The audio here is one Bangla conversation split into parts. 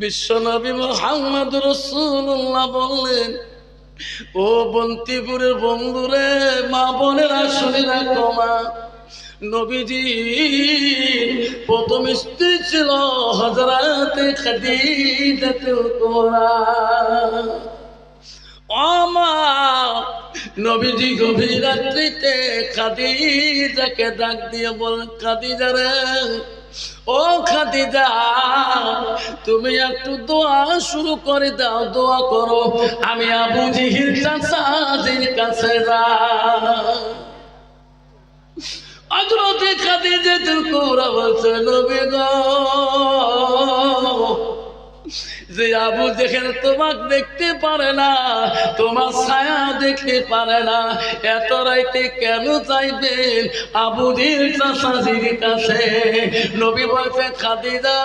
বিশ্বনবী মোহাম্মদ রসুল্লাহ বললেন, ও বন্তিপুরের বন্ধুরে, মা বোনেরা শুনিরা কমা নবীজি, প্রথম স্ত্রী ছিল হজরাতে খাদিজাতুল কুবরা। আমা নবীজি গভীর রাত্রিতে খাদিজাকে ডাক দিয়ে বল খাদিজা রে ও খাদিজা, তুমি একটু দোয়া শুরু করে দাও, দোয়া করো। আমি আবু জিহির চাচাজির কাছে যা হজরতে খাদিজা তুল কুবরা বলছে, নবী গো যে আবু যেখানে তোমাকে দেখতে পারে না, তোমার ছায়া দেখতে পারে না। এত রাইতে কেন চাইবেন আবুদির চাষাজির কাছে? নবী বলছে খাদিজা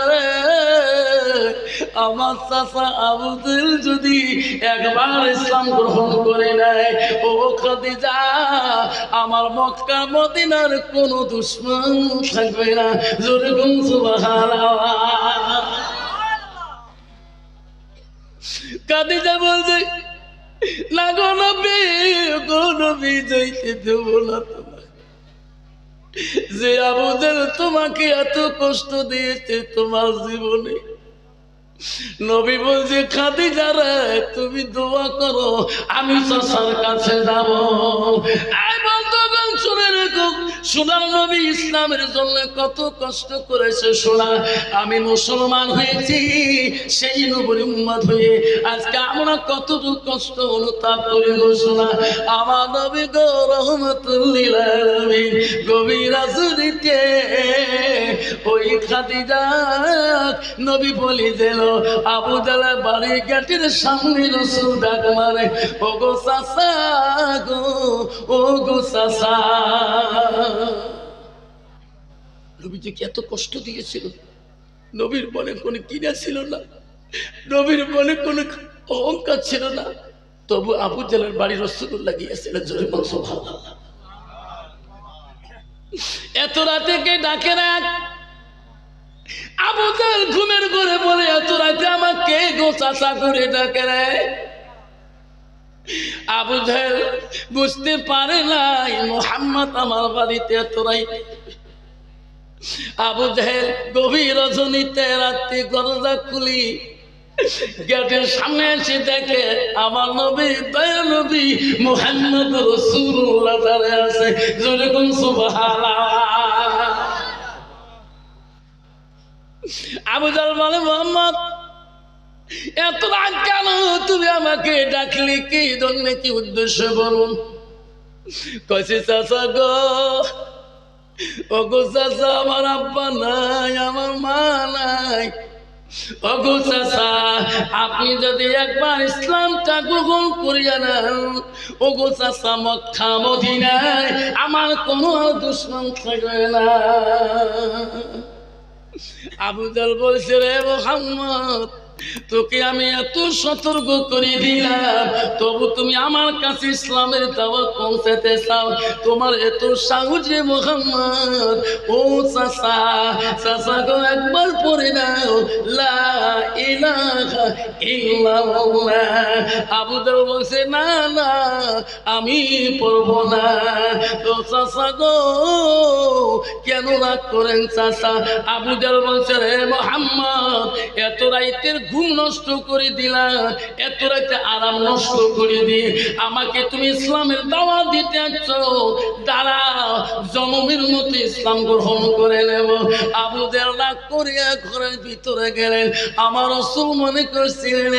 আমার চাষা আবুদিল যদি একবার ইসলাম গ্রহণ করে নেয়, ও খাদিজা, আমার মক্কা মদিনার কোনো দুশ্মন থাকবে না। জোরে গুন সুবহানাল্লাহ। কাদিজা বলছে, না দেব না যে তোমাকে এত কষ্ট দিয়েছে তোমার জীবনে। নবী বলছে খাদিজা রে তুমি দোয়া করো, আমি চাষার কাছে যাব। শুনে রেখো সোনার নবী ইসলামের জন্য কত কষ্ট করেছে সোনা আমি মুসলমান হয়েছি, সেই নবীর উম্মত হয়ে আজকে আমরা কত কষ্ট অনুতাপ করি গো সোনা আমার নবী গো রহমতুল্লিল গভীর রাজনীতিতে ওই খাদিজা নবী বলি দিল, আবু জালার বাড়ি গেটের সামনে রসুল ডাক মারে ও গো সাসা গো ও গো সাসা এত কষ্ট দিয়েছিল? নবীর মনে কোনো কিনা ছিল না। নবীর মনে কোনো অহংকার ছিল না। তবু আবু জালার বাড়ি রসুল্লাহ গিয়েছিল জোরে মাংস ভালো এত রাতে কে ডাকে না? আবু ঘুমের ঘরে বলে, এত রাতে আমাকে গো চাষা করে ডাকে রে? আবু জাহেল বুঝতে পারে নাই, মোহাম্মদ আমার বাড়িতে এত রাইতে আবু জাহেল গভীর রজনীতে রাত্রি গরজা খুলি, গেটের সামনে এসে দেখে, আমার নবী, দয়া নবী, মোহাম্মদ রসুল্লাহ দাঁড়িয়ে আছে যেরকম সুবহানাল্লাহ। আবু জাল বলে, মোহাম্মদ এত রাত কেন তুমি আমাকে ডাকলে? কি জন্য, কি উদ্দেশ্য বলুন? কষি চাষা গো, ওগো চাষা আমার আব্বা নাই, আমার মা নাই। ওগো চাষা আপনি যদি একবার ইসলামটা গ্রহণ করিয়া নেন, ওগো চাষা মক্কা, মদিনায় আমার কোনো দুশ্মন থাকবে না। আবু জাল বলছে, রে মোহাম্মদ তোকে আমি এত সতর্ক করে দিলাম। তবু তুমি আমার কাছে ইসলামের দাওয়াত পৌঁছাতে চাও। তোমার এত সাহস রে মোহাম্মদ। ও চাচা চাচা গো, একবার পড়ে নাও। লা ইলাহা ইল্লাল্লাহ। আবু দাল বলছে, না না, আমি পড়ব না। তো চাচা গো, কেন রাগ করেন চাচা? আবু জাল বলছে রে মোহাম্মদ, এত রাইতের ঘুম নষ্ট করে দিলা। এত রাতে আরাম নষ্ট করে দিয়ে আমাকে তুমি ইসলামের দাওয়া দিতে আছো দাঁড়াও জনমের মতো ইসলাম গ্রহণ করে নেব। আবু রাগ করিয়া ঘরের ভিতরে গেলেন। আমার রসুল মনে করছিলেন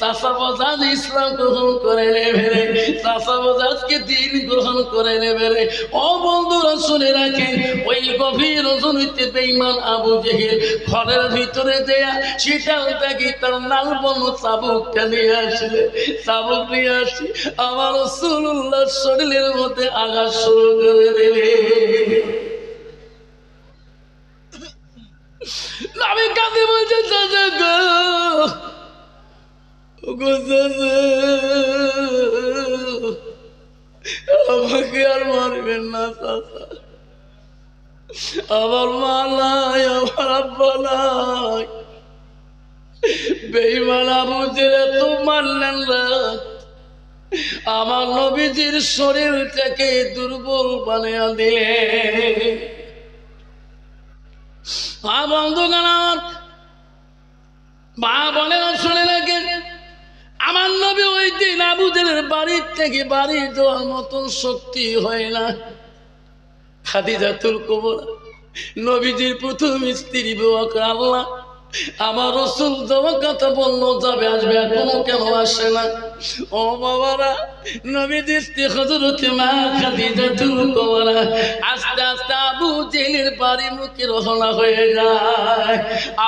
চাষা বজাজ ইসলাম গ্রহণ করে নেবে রে। চাষা বজাজকে দিন গ্রহণ করে নেবে রে। ও বন্ধুরা শুনে রাখেন ওই গভীর রজনীতে বেইমান আবু জেহেল ঘরের ভিতরে দেয়া সেটাও দেখি তার লাল বন চাবুকটা নিয়ে আসলে। চাবুক নিয়ে আসি। আমার রসুল্লাহ শরীরের মধ্যে আঘাত শুরু করে দেবে আমি কাঁদে বলছে চাচা আমাকে আর মারবেন না চাচা আমার মা নাই, আমার আব্বা নাই। বেইমান তো মানলেন না। আমার নবীজির শরীরটাকে দুর্বল বানিয়ে দিলে। আমার নবী ওই দিন আবুদের বাড়ির থেকে বাড়ি যাওয়ার মতন শক্তি হয় না। খাদিজাতুল কবর, নবীজির প্রথম স্ত্রী বিবাহ আল্লাহ। আমার রসুল তোমার কথা বলল, যাবে আসবে, এখনও কেন আসে না? ও নবীজির স্ত্রী হজরত মা খাদিজাতুল কবর আস্তে আস্তে আবু জেলের বাড়ি মুখে রহনা হয়ে যায়।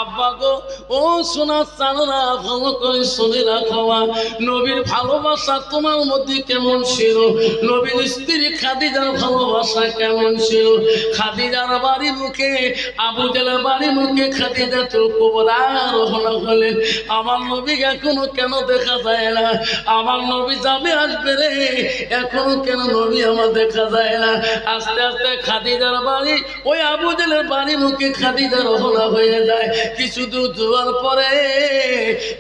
আব্বা গো, ও সোনা চানরা ভালো করে শুনে রাখো নবীর ভালোবাসা তোমার মধ্যে কেমন ছিল? নবীর স্ত্রী খাদিজার ভালোবাসা কেমন ছিল? খাদিজার বাড়ি মুখে, আবু জেলের বাড়ি মুখে খাদিজা তো কোবরা রহনা হলেন। আমার নবী এখনও কেন দেখা যায় না? আমার নবী যাবে আসবে রে এখনও কেন নবী আমার দেখা যায় না? আস্তে আস্তে খাদিজার বাড়ি, ওই আবু জেলের বাড়ি মুখে খাদিজা রহনা হয়ে যায়। কিছু দূর যাওয়ার পরে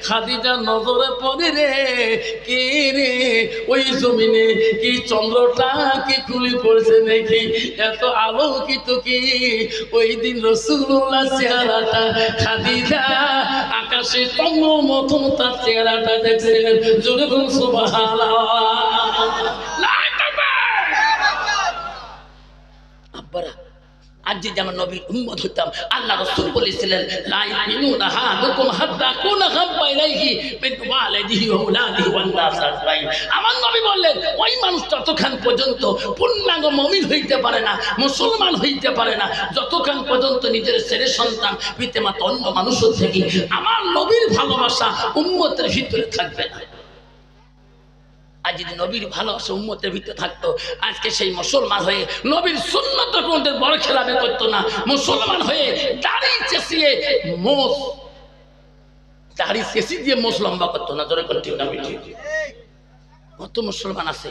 খাদিজার নজরে পড়ে রে, কে রে, ওই জমিনে কি চন্দ্রটা কি খুলি পড়ছে নাকি? এত আলোকিত কি? ওই দিন রসুল্লাহ চেহারাটা, খাদিজা আকাশে তঙ্গ মতন তার চেহারাটা দেখছিলেন। জোরে সুবহানাল্লাহ। আব্বারা, আজ নবীর উম্মত হইতাম, আল্লাহ রসুল বলেছিলেন আমার নবী বললেন, ওই মানুষ ততক্ষণ পর্যন্ত পূর্ণাঙ্গ মুমিন হইতে পারে না, মুসলমান হইতে পারে না। যতক্ষণ পর্যন্ত নিজের ছেলে সন্তান পিতামাতা অন্য মানুষের থেকে আমার নবীর ভালোবাসা উম্মতের ভিতরে থাকবে না। আর যদি নবীর ভালোবাসা উম্মতের ভিতরে থাকতো, আজকে সেই মুসলমান হয়ে নবীর সুন্নত কোনদের বড় খেলা খেলাবে করতো না। মুসলমান হয়ে দাড়ি চেঁচিয়ে মোষ, দাড়ি চেঁচি দিয়ে মোষ লম্বা করতো না। ধরে করতে না কত মুসলমান আছে,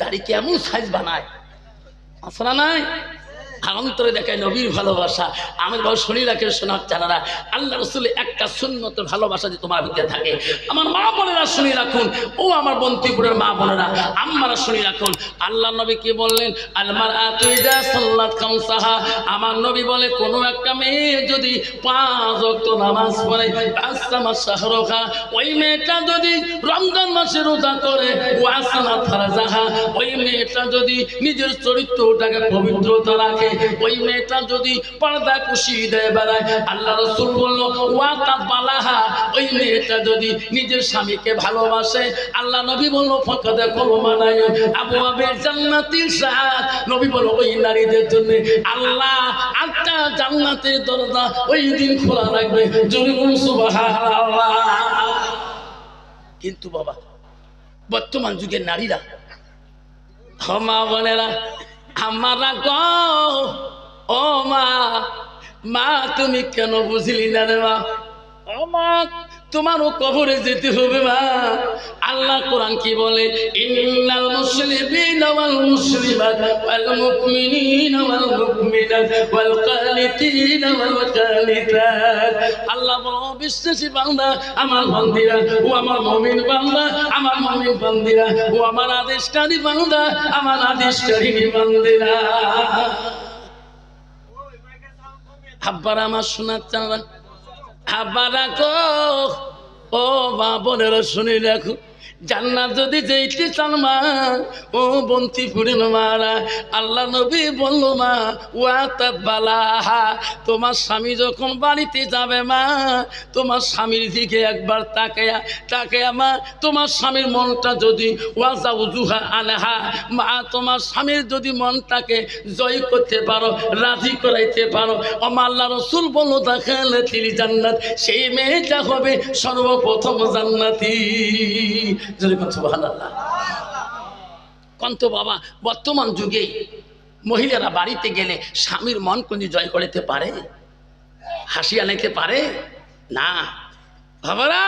দাড়ি কেমন সাইজ বানায়? আসলা নাই? অন্তরে দেখায় নবীর ভালোবাসা। আমার বাবা রাখেন শোনার জানারা আল্লাহ রসুল একটা শূন্যত ভালোবাসা যে তোমার ভিতরে থাকে। আমার মা বোনেরা শুনি রাখুন। ও আমার বন্তিপুরের মা বোনেরা আমারা শুনি রাখুন। আল্লাহ নবী কি বললেন? আলমার আতুইদা আমার নবী বলে, কোনো একটা মেয়ে যদি পাঁচ ওয়াক্ত নামাজ পড়ে আসামা শাহরুখা, ওই মেয়েটা যদি রমজান মাসে রোজা করে ওয়াসানা ফারাজাহা, ওই মেয়েটা যদি নিজের চরিত্রটাকে পবিত্রতা রাখে ওই মেয়েটা যদি পর্দা খুশি দেয় বেড়ায়, আল্লাহ রসুল বলল ওয়াতা বালাহা ওই মেয়েটা যদি নিজের স্বামীকে ভালোবাসে, আল্লাহ নবী বলল, ফকদে কলমানায় আবু আবের জান্নাতির সাহায্য নবী বলল, ওই নারীদের জন্য আল্লাহ আটটা জান্নাতের দরজা ওই দিন খোলা রাখবে, জোরে সুবহানাল্লাহ কিন্তু বাবা, বর্তমান যুগের নারীরা মা বোনেরা আমারা গ, ও মা মা, তুমি কেন বুঝলি না রে মা? ও মা, তোমারও কবরে যেতে হবে মা। আল্লাহ কোরআন কি বলে? ইন্নাল মুসলিমিনা ওয়াল মুসলিমাত ওয়াল মুমিনিনা ওয়াল বিশ্বাসী বান্দা, আমার বান্দিরা, ও আমার মুমিন বান্দা, আমার মুমিন বান্দিরা, ও আমার আদেশকারী বান্দা, আমার আদেশকারী বান্দিরা। আব্বার আমার শোনার চারা আব্বা রাখো ও মা বোনেরা শুনে রাখো। জান্নাত যদি যেতে চান মা, ও বন্তি ফুরেন মারা, আল্লাহ নবী বলল মা ওয়াতাত বালাহা, তোমার স্বামী যখন বাড়িতে যাবে মা, তোমার স্বামীর দিকে একবার তাকায়া তাকায়া মা, তোমার স্বামীর মনটা যদি ওয়াজা উজুহা আনহা, মা, তোমার স্বামীর যদি মনটাকে জয় করতে পারো, রাজি করাইতে পারো, আমার আল্লাহ রসুল বলল, দেখালে তিনি জান্নাত, সেই মেয়েটা হবে সর্বপ্রথম জান্নাতি। কন্ত বাবা, বর্তমান যুগে মহিলারা বাড়িতে গেলে স্বামীর মন কোন জয় করতে পারে? হাসি আনাইতে পারে? না। বাবারা,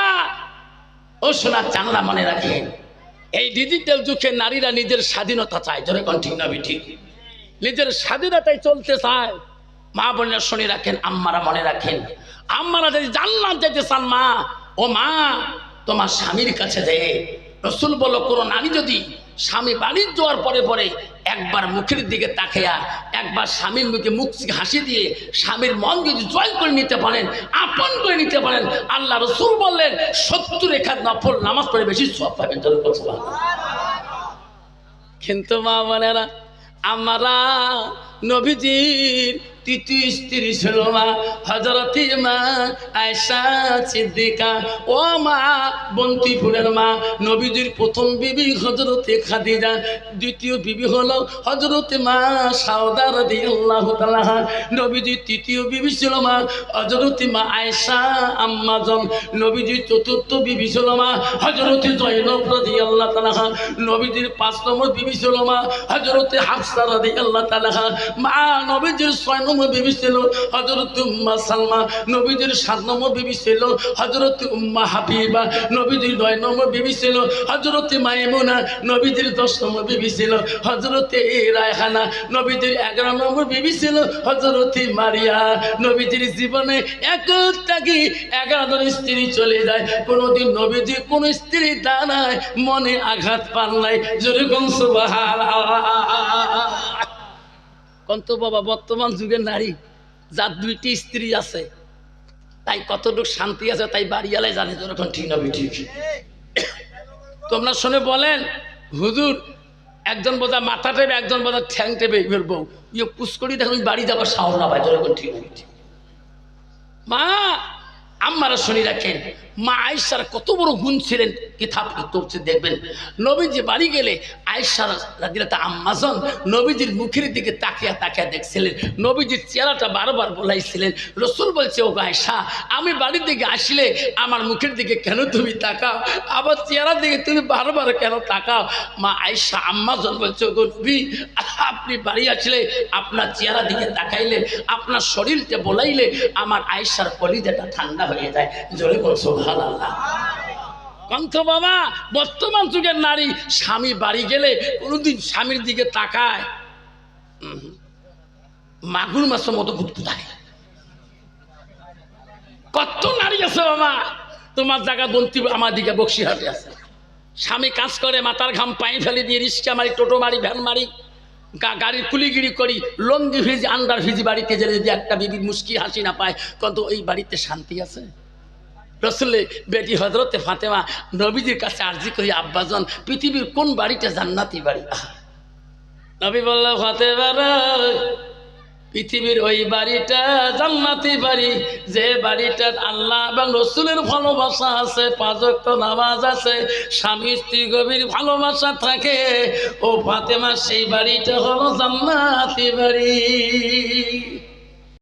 ও সোনার চাংলা মনে রাখেন, এই ডিজিটাল যুগে নারীরা নিজের স্বাধীনতা চায়। জোরে কোন, ঠিক না ঠিক? নিজের স্বাধীনতায় চলতে চায়। মা বোনেরা শুনে রাখেন, আম্মারা মনে রাখেন। আম্মারা যদি জান্নাত যেতে চান মা ও মা তোমার স্বামীর কাছে দে রসুল বলো কোনো নারী যদি স্বামী বাড়ির যাওয়ার পরে পরে একবার মুখের দিকে তাকিয়া একবার স্বামীর মুখে মুখ হাসি দিয়ে স্বামীর মন যদি জয় করে নিতে পারেন, আপন করে নিতে পারেন, আল্লাহ রসুল বললেন, সত্তর রেখার নফল নামাজ পড়ে বেশি সব পাবেন। কিন্তু মা বোনেরা আমরা নবীজির তৃতীয় স্ত্রী ছিল মা হজরতি মা আয়সা সিদ্দিকা। ও মা, বন্তিপুরের মা, নবীজির প্রথম বিবি হজরতে খাদিজা। দ্বিতীয় বিবি হলো হজরতে মা সাউদার আল্লাহ তালাহা নবীজির তৃতীয় বিবি ছিল মা হজরতি মা আয়সা আম্মাজন। নবীজির চতুর্থ বিবি ছিল মা হজরতি জয়নব রাদি আল্লাহ তালাহা নবীজির পাঁচ নম্বর বিবি ছিল মা হজরতে হাফসা রাদি আল্লাহ তালাহা মা, নবীজির ছয় নম্বর বিবি ছিল হজরত উম্মা সালমা, নবীজির সাত নম্বর বিবি ছিল হজরত উম্মা হাবিবা, নবীজির নয় নম্বর বিবি ছিল হজরত মাইমুনা, নবীজির দশ নম্বর বিবি ছিল হজরতে রায়হানা, নবীজির এগারো নম্বর বিবি ছিল হজরত মারিয়া। নবীজির জীবনে জন স্ত্রী চলে যায়। কোনোদিন নবীজি কোন স্ত্রী দাঁড়ায় মনে আঘাত পান নাই। জোরে কোন কন্ত বাবা, বর্তমান যুগের নারী, যার দুইটি স্ত্রী আছে, তাই কতটুকু শান্তি আছে তাই বাড়িয়ালে জানে যখন ঠিক না ঠিক। তোমরা শুনে বলেন, হুজুর, একজন বোঝা মাথা টেবে একজন বোঝা ঠ্যাং টেবে এবার বউ। ইয়ে পুষ্করি দেখুন বাড়ি যাবার সাহস না পাই যখন ঠিক। মা, আম্মারা শুনি রাখেন মা আয়েশার কত বড় গুণ ছিলেন, কিতাব তফসি দেখবেন। নবীজি বাড়ি গেলে আয়েশার রাদিয়াল্লাহু আম্মাজন নবীজির মুখের দিকে তাকিয়া তাকিয়া দেখছিলেন। নবীজির চেহারাটা বারবার বলাইছিলেন, রসুল বলছে ও আয়েশা, আমি বাড়ির দিকে আসলে আমার মুখের দিকে কেন তুমি তাকাও? আবার চেহারার দিকে তুমি বারবার কেন তাকাও? মা আয়েশা আম্মাজন বলছে ও নবী, আপনি বাড়ি আসলে আপনার চেহারা দিকে তাকাইলে, আপনার শরীরটা বলাইলে আমার আয়েশার কলিজাটা ঠান্ডা হয়ে যায়। জোরে বলছো বাবা, বর্তমান যুগের নারী, স্বামী বাড়ি গেলে কোনোদিন স্বামীর দিকে তাকায়। মাগুর মাছের মতো গুটগুটায় কত নারী আছে বাবা, তোমার জায়গা বন্তি আমার দিকে বক্সিহাটে আছে। স্বামী কাজ করে, মাথার ঘাম পায়ে ফেলে দিয়ে রিক্সা মারি, টোটো মারি, ভ্যান মারি গাড়ির কুলিগিরি করি, লঙ্গি ভিজি, আন্ডার ভিজি বাড়িতে গেলে যদি একটা বিবির মুস্কি হাসি না পায় কিন্তু ওই বাড়িতে শান্তি আছে? রসুল্লে বেটি হজরতে ফাতেমা নবীজির কাছে আর্জি করি, আব্বাজন, পৃথিবীর কোন বাড়িটা জান্নাতি বাড়ি! নবী বলল, ফাতেমা পৃথিবীর ওই বাড়িটা জান্নাতি বাড়ি যে বাড়িটার আল্লাহ এবং রসুলের ভালোবাসা আছে পাঁচক্ত নামাজ আছে, স্বামী স্ত্রী গভীর ভালোবাসা থাকে, ও ফাতেমা, সেই বাড়িটা হলো জান্নাতি বাড়ি